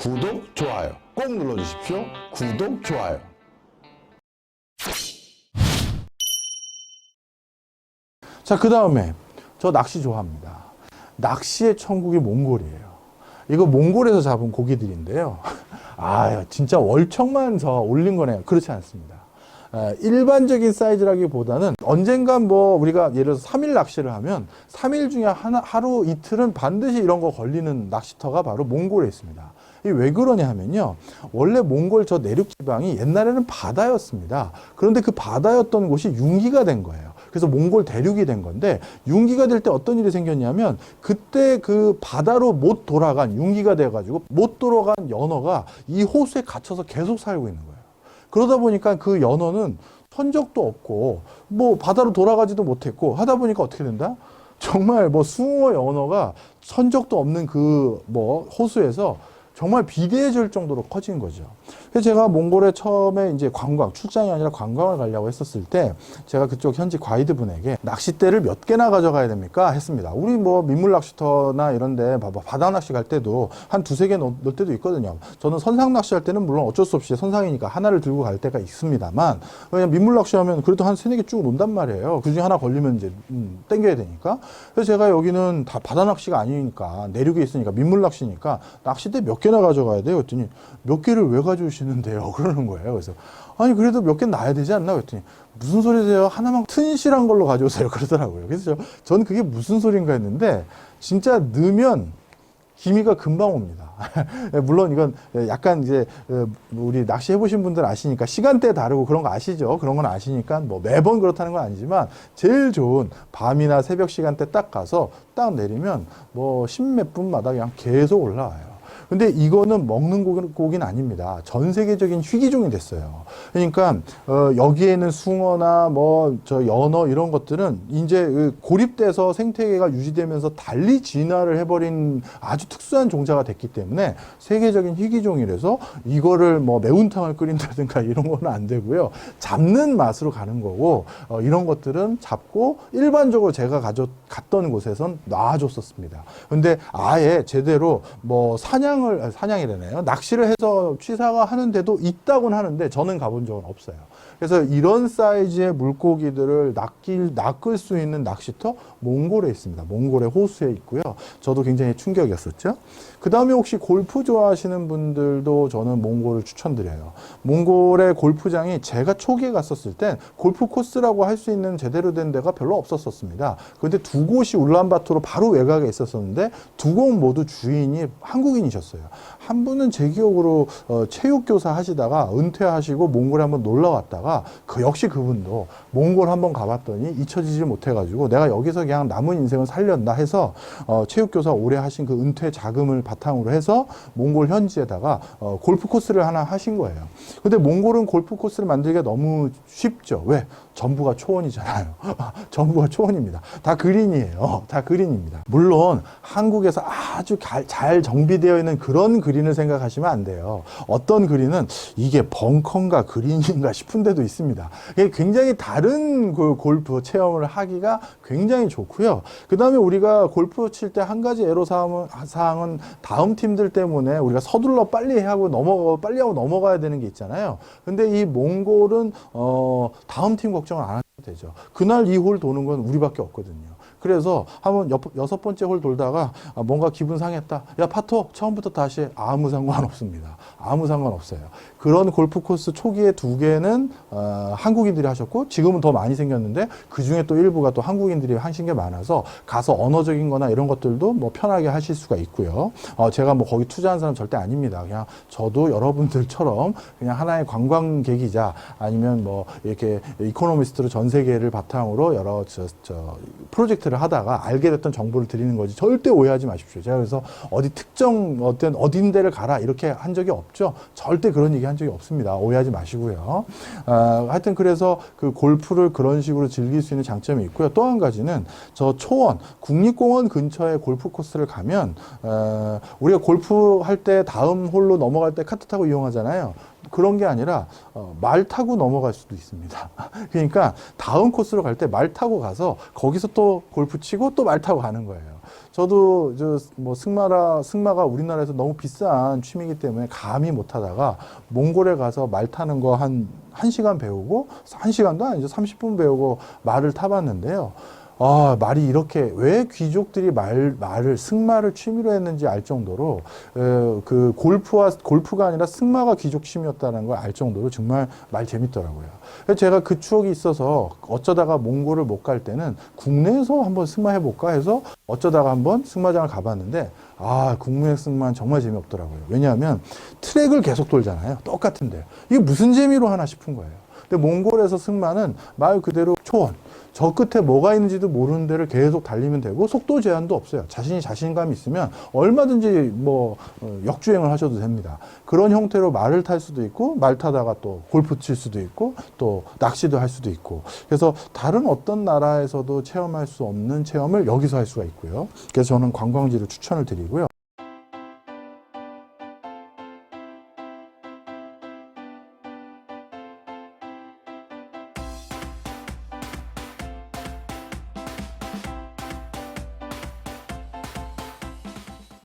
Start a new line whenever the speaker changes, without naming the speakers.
구독, 좋아요 꼭 눌러주십시오. 구독, 좋아요. 자, 그 다음에 저 낚시 좋아합니다. 낚시의 천국이 몽골이에요. 이거 몽골에서 잡은 고기들인데요. 아, 진짜 월척만 서 올린 거네요. 그렇지 않습니다. 아, 일반적인 사이즈라기보다는 언젠간 뭐 우리가 예를 들어서 3일 낚시를 하면 3일 중에 하나, 하루 이틀은 반드시 이런 거 걸리는 낚시터가 바로 몽골에 있습니다. 왜 그러냐 하면요. 원래 몽골 저 내륙 지방이 옛날에는 바다였습니다. 그런데 그 바다였던 곳이 융기가 된 거예요. 그래서 몽골 대륙이 된 건데 융기가 될 때 어떤 일이 생겼냐면 그때 그 바다로 못 돌아간 융기가 돼 가지고 못 돌아간 연어가 이 호수에 갇혀서 계속 살고 있는 거예요. 그러다 보니까 그 연어는 선적도 없고 뭐 바다로 돌아가지도 못했고 하다 보니까 어떻게 된다? 정말 뭐 숭어 연어가 선적도 없는 그 뭐 호수에서 정말 비대해질 정도로 커진 거죠. 그래서 제가 몽골에 처음에 이제 관광, 출장이 아니라 관광을 가려고 했었을 때 제가 그쪽 현지 가이드 분에게 낚싯대를 몇 개나 가져가야 됩니까? 했습니다. 우리 뭐 민물 낚시터나 이런데 봐봐 바다 낚시 갈 때도 한 두세 개 넣을 때도 있거든요. 저는 선상 낚시 할 때는 물론 어쩔 수 없이 선상이니까 하나를 들고 갈 때가 있습니다만 왜냐면 민물 낚시 하면 그래도 한 세네 개 쭉 논단 말이에요. 그 중에 하나 걸리면 이제 음, 땡겨야 되니까. 그래서 제가 여기는 다 바다 낚시가 아니니까 내륙에 있으니까 민물 낚시니까 낚싯대 몇 개나 가져가야 돼요. 그랬더니 몇 개를 왜 가져오시는데요? 그러는 거예요. 그래서 아니 그래도 몇개 놔야 되지 않나? 그랬더니 무슨 소리세요? 하나만 튼실한 걸로 가져오세요. 그러더라고요. 그래서 저, 저는 그게 무슨 소린가 했는데 진짜 넣으면 기미가 금방 옵니다. 물론 이건 약간 이제 어, 우리 낚시 해보신 분들 아시니까 시간대 다르고 그런 거 아시죠? 그런 건 아시니까 뭐 매번 그렇다는 건 아니지만 제일 좋은 밤이나 새벽 시간대 딱 가서 딱 내리면 뭐 십 몇 분마다 그냥 계속 올라와요. 근데 이거는 먹는 고기, 고기는 아닙니다. 전 세계적인 희귀종이 됐어요. 그러니까 어, 여기에는 숭어나 뭐 저 연어 이런 것들은 이제 그 고립돼서 생태계가 유지되면서 달리 진화를 해버린 아주 특수한 종자가 됐기 때문에 세계적인 희귀종이라서 이거를 뭐 매운탕을 끓인다든가 이런 거는 안 되고요. 잡는 맛으로 가는 거고 어, 이런 것들은 잡고 일반적으로 제가 가져 갔던 곳에선 놔줬었습니다. 근데 아예 제대로 뭐 사냥 을 아, 사냥이라네요. 낚시를 해서 취사가 하는데도 있다고는 하는데 저는 가본 적은 없어요. 그래서 이런 사이즈의 물고기들을 낚일, 낚을 수 있는 낚시터 몽골에 있습니다. 몽골의 호수에 있고요. 저도 굉장히 충격이었었죠. 그 다음에 혹시 골프 좋아하시는 분들도 저는 몽골을 추천드려요. 몽골의 골프장이 제가 초기에 갔었을 땐 골프 코스라고 할 수 있는 제대로 된 데가 별로 없었었습니다. 그런데 두 곳이 울란바토르 바로 외곽에 있었었는데 두 곳 모두 주인이 한국인이셨어요. 한 분은 제 기억으로 어, 체육교사 하시다가 은퇴하시고 몽골에 한번 놀러 왔다가 그 역시 그분도 몽골 한번 가봤더니 잊혀지지 못해가지고 내가 여기서 그냥 남은 인생을 살렸나 해서 어, 체육교사 오래 하신 그 은퇴 자금을 바탕으로 해서 몽골 현지에다가 어, 골프 코스를 하나 하신 거예요. 근데 몽골은 골프 코스를 만들기가 너무 쉽죠. 왜? 전부가 초원이잖아요. 전부가 초원입니다. 다 그린이에요. 다 그린입니다. 물론 한국에서 아주 잘, 잘 정비되어 있는 그런 그린을 생각하시면 안 돼요. 어떤 그린은 이게 벙커인가 그린인가 싶은 데도 있습니다. 굉장히 다른 그 골프 체험을 하기가 굉장히 좋고요. 그 다음에 우리가 골프 칠 때 한 가지 애로사항은 사항은 다음 팀들 때문에 우리가 서둘러 빨리 하고 넘어가 빨리 하고 넘어가야 되는 게 있잖아요. 근데 이 몽골은 어 다음 팀 걱정을 안 해도 되죠. 그날 이 홀 도는 건 우리밖에 없거든요. 그래서 한번 여, 여섯 번째 홀 돌다가 아, 뭔가 기분 상했다. 야 파토 처음부터 다시 해. 아무 상관없습니다. 아무 상관없어요. 그런 골프 코스 초기에 두 개는 어, 한국인들이 하셨고 지금은 더 많이 생겼는데 그 중에 또 일부가 또 한국인들이 하신 게 많아서 가서 언어적인 거나 이런 것들도 뭐 편하게 하실 수가 있고요. 어, 제가 뭐 거기 투자한 사람 절대 아닙니다. 그냥 저도 여러분들처럼 그냥 하나의 관광객이자 아니면 뭐 이렇게 이코노미스트로 전 세계를 바탕으로 여러 저, 저 프로젝트 를 하다가 알게 됐던 정보를 드리는 거지 절대 오해하지 마십시오. 제가 그래서 어디 특정 어떤 어딘 데를 가라 이렇게 한 적이 없죠. 절대 그런 얘기 한 적이 없습니다. 오해하지 마시고요. 아, 하여튼 그래서 그 골프를 그런 식으로 즐길 수 있는 장점이 있고요. 또 한 가지는 저 초원 국립공원 근처에 골프 코스를 가면 어, 우리가 골프 할 때 다음 홀로 넘어갈 때 카트 타고 이용하잖아요. 그런 게 아니라 어, 말 타고 넘어갈 수도 있습니다. 그러니까 다음 코스로 갈 때 말 타고 가서 거기서 또 골프 치고 또 말 타고 가는 거예요. 저도 저뭐 승마라 승마가 우리나라에서 너무 비싼 취미이기 때문에 감히 못 하다가 몽골에 가서 말 타는 거한 한시간 배우고 한시간도 아니죠. 30분 배우고 말을 타 봤는데요. 아, 말이 이렇게 왜 귀족들이 말 말을 승마를 취미로 했는지 알 정도로 에, 그 골프와 골프가 아니라 승마가 귀족 취미였다는 걸 알 정도로 정말 말 재밌더라고요. 제가 그 추억이 있어서 어쩌다가 몽골을 못 갈 때는 국내에서 한번 승마 해 볼까 해서 어쩌다가 한번 승마장을 가봤는데 아 국내 승마는 정말 재미없더라고요. 왜냐하면 트랙을 계속 돌잖아요. 똑같은데 이게 무슨 재미로 하나 싶은 거예요. 근데 몽골에서 승마는 말 그대로 초원. 저 끝에 뭐가 있는지도 모르는 데를 계속 달리면 되고 속도 제한도 없어요. 자신이 자신감이 있으면 얼마든지 뭐 어, 역주행을 하셔도 됩니다. 그런 형태로 말을 탈 수도 있고 말 타다가 또 골프 칠 수도 있고 또 낚시도 할 수도 있고 그래서 다른 어떤 나라에서도 체험할 수 없는 체험을 여기서 할 수가 있고요. 그래서 저는 관광지를 추천을 드리고요.